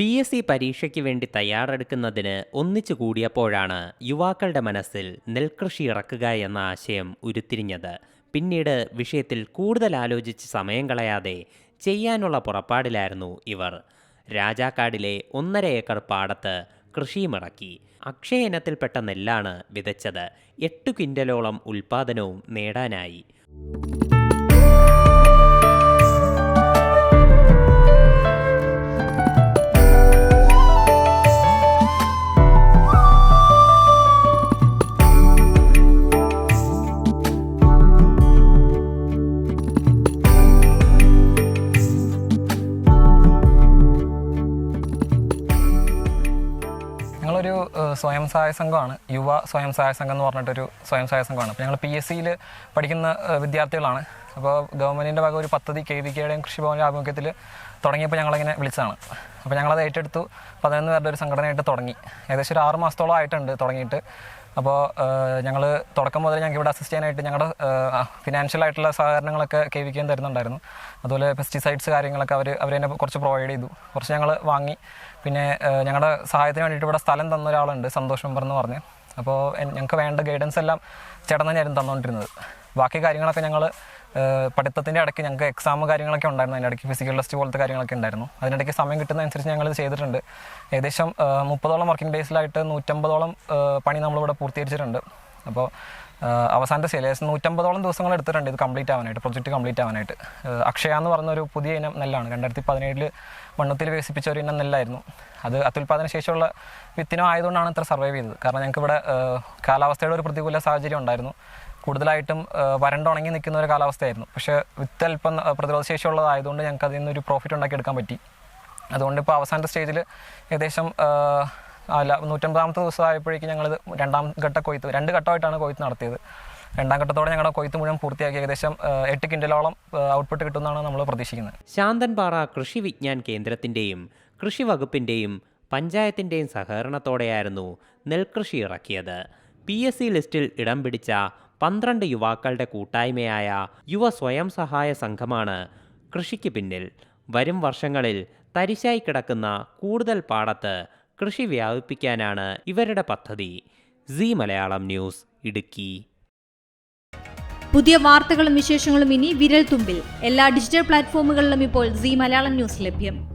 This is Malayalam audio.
പി എസ് സി പരീക്ഷയ്ക്ക് വേണ്ടി തയ്യാറെടുക്കുന്നതിന് ഒന്നിച്ചു കൂടിയപ്പോഴാണ് യുവാക്കളുടെ മനസ്സിൽ നെൽകൃഷി ഇറക്കുക എന്ന ആശയം ഉരുത്തിരിഞ്ഞത്. പിന്നീട് വിഷയത്തിൽ കൂടുതൽ ആലോചിച്ച് സമയം കളയാതെ ചെയ്യാനുള്ള പുറപ്പാടിലായിരുന്നു ഇവർ. രാജാക്കാടിലെ ഒന്നര ഏക്കർ പാടത്ത് കൃഷിയുമിറക്കി അക്ഷയ ഇനത്തിൽപ്പെട്ട നെല്ലാണ് വിതച്ചത്. എട്ട് ക്വിന്റലോളം ഉൽപ്പാദനവും നേടാനായി. ഞങ്ങളൊരു സ്വയം സഹായ സംഘമാണ്. യുവ സ്വയം സഹായ സംഘം എന്ന് പറഞ്ഞിട്ടൊരു സ്വയം സഹായ സംഘമാണ്. അപ്പോൾ ഞങ്ങൾ പി എസ് സിയിൽ പഠിക്കുന്ന വിദ്യാർത്ഥികളാണ്. അപ്പോൾ ഗവൺമെന്റിന്റെ ഭാഗം ഒരു പദ്ധതി കെ വി കെയുടെയും കൃഷിഭവന്റെ ആഭിമുഖ്യത്തിൽ തുടങ്ങിയപ്പോൾ ഞങ്ങളിങ്ങനെ വിളിച്ചതാണ്. അപ്പോൾ ഞങ്ങളത് ഏറ്റെടുത്തു. പതിനൊന്ന് പേരുടെ ഒരു സംഘടനയായിട്ട് തുടങ്ങി. ഏകദേശം ഒരു ആറ് മാസത്തോളം ആയിട്ടുണ്ട് തുടങ്ങിയിട്ട്. അപ്പോൾ ഞങ്ങൾ തുടക്കം മുതൽ ഞങ്ങൾക്ക് ഇവിടെ അസിസ്റ്റ് ചെയ്യാനായിട്ട് ഞങ്ങളുടെ ഫിനാൻഷ്യൽ ആയിട്ടുള്ള സഹകരണങ്ങളൊക്കെ കെ വി തരുന്നുണ്ടായിരുന്നു. അതുപോലെ പെസ്റ്റിസൈഡ്സ് കാര്യങ്ങളൊക്കെ അവർ അവർ തന്നെ കുറച്ച് പ്രൊവൈഡ് ചെയ്തു. കുറച്ച് ഞങ്ങൾ വാങ്ങി. പിന്നെ ഞങ്ങളുടെ സഹായത്തിന് വേണ്ടിയിട്ട് ഇവിടെ സ്ഥലം തന്ന ഒരാളുണ്ട് സന്തോഷ് മെമ്പർ എന്ന് പറഞ്ഞ്. അപ്പോൾ ഞങ്ങൾക്ക് വേണ്ട ഗൈഡൻസ് എല്ലാം ചേട്ടൻ തന്നെയായിരുന്നു തന്നുകൊണ്ടിരുന്നത് ബാക്കി കാര്യങ്ങളൊക്കെ ഞങ്ങൾ പഠിത്തത്തിന്റെ ഇടയ്ക്ക് ഞങ്ങൾക്ക് എക്സാം കാര്യങ്ങളൊക്കെ ഉണ്ടായിരുന്നു. അതിന്റെ ഇടയ്ക്ക് ഫിസിക്കൽ ടെസ്റ്റ് പോലത്തെ കാര്യങ്ങളൊക്കെ ഉണ്ടായിരുന്നു. അതിനിടയ്ക്ക് സമയം കിട്ടുന്നതനുസരിച്ച് ഞങ്ങൾ ഇത് ചെയ്തിട്ടുണ്ട്. ഏകദേശം മുപ്പതോളം വർക്കിംഗ് ഡേയ്സിലായിട്ട് നൂറ്റമ്പതോളം പണി നമ്മളിവിടെ പൂർത്തീകരിച്ചിട്ടുണ്ട്. അപ്പോൾ അവസാനത്തെ ഏകദേശം നൂറ്റമ്പതോളം ദിവസങ്ങൾ എടുത്തിട്ടുണ്ട് ഇത് കംപ്ലീറ്റ് ആവാനായിട്ട് പ്രൊജക്റ്റ് കംപ്ലീറ്റ് ആവാനായിട്ട്. അക്ഷയ എന്ന് പറഞ്ഞ ഒരു പുതിയ ഇനം നെല്ലാണ്. രണ്ടായിരത്തി പതിനേഴിൽ മണ്ണത്തിൽ വികസിപ്പിച്ച ഒരു ഇനം നെല്ലായിരുന്നു. അത് അത്യുൽപാദന ശേഷിയുള്ള വിത്തിനം ആയതുകൊണ്ടാണ് ഇത്ര സർവൈവ് ചെയ്തത്. കാരണം ഞങ്ങൾക്ക് ഇവിടെ കാലാവസ്ഥയുടെ ഒരു പ്രതികൂല സാഹചര്യം ഉണ്ടായിരുന്നു. കൂടുതലായിട്ടും വരണ്ട വരണ്ടുണങ്ങി നിൽക്കുന്ന ഒരു കാലാവസ്ഥയായിരുന്നു. പക്ഷേ വിത്ത് അല്പം ഏഹ്, പ്രതിരോധ ശേഷിയുള്ളതായതുകൊണ്ട് ഞങ്ങൾക്ക് അതിൽ നിന്നൊരു പ്രോഫിറ്റ് ഉണ്ടാക്കിയെടുക്കാൻ പറ്റി. അതുകൊണ്ട് ഇപ്പോൾ അവസാനത്തെ സ്റ്റേജിൽ ഏകദേശം അല്ല നൂറ്റമ്പതാമത്തെ ദിവസം ആയപ്പോഴേക്കും ഞങ്ങൾ രണ്ടാം ഘട്ട കൊയ്ത്ത് രണ്ട് ഘട്ടമായിട്ടാണ് കൊയ്ത്ത് നടത്തിയത്. രണ്ടാം ഘട്ടത്തോടെ ഞങ്ങളുടെ കൊയ്ത്ത് മുഴുവൻ പൂർത്തിയാക്കി ഏകദേശം എട്ട് കിൻഡലോളം ഔട്ട്പുട്ട് കിട്ടുമെന്നാണ് നമ്മൾ പ്രതീക്ഷിക്കുന്നത്. ശാന്തൻപാറ കൃഷി വിജ്ഞാൻ കേന്ദ്രത്തിന്റെയും കൃഷി വകുപ്പിന്റെയും പഞ്ചായത്തിന്റെയും സഹകരണത്തോടെയായിരുന്നു നെൽകൃഷി ഇറക്കിയത്. പി എസ് സി ലിസ്റ്റിൽ ഇടം പിടിച്ച പന്ത്രണ്ട് യുവാക്കളുടെ കൂട്ടായ്മയായ യുവ സ്വയം സഹായ സംഘമാണ് കൃഷിക്ക് പിന്നിൽ. വരും വർഷങ്ങളിൽ തരിശായി കിടക്കുന്ന കൂടുതൽ പാടത്ത് കൃഷി വ്യാപിപ്പിക്കാനാണ് ഇവരുടെ പദ്ധതി. C Malayalam news Idukki. പുതിയ വാർത്തകളും വിശേഷങ്ങളും ഇനി വിരൽ തുമ്പിൽ എല്ലാ ഡിജിറ്റൽ പ്ലാറ്റ്ഫോമുകളിലും ഇപ്പോൾ സി മലയാളം ന്യൂസ് ലഭ്യം.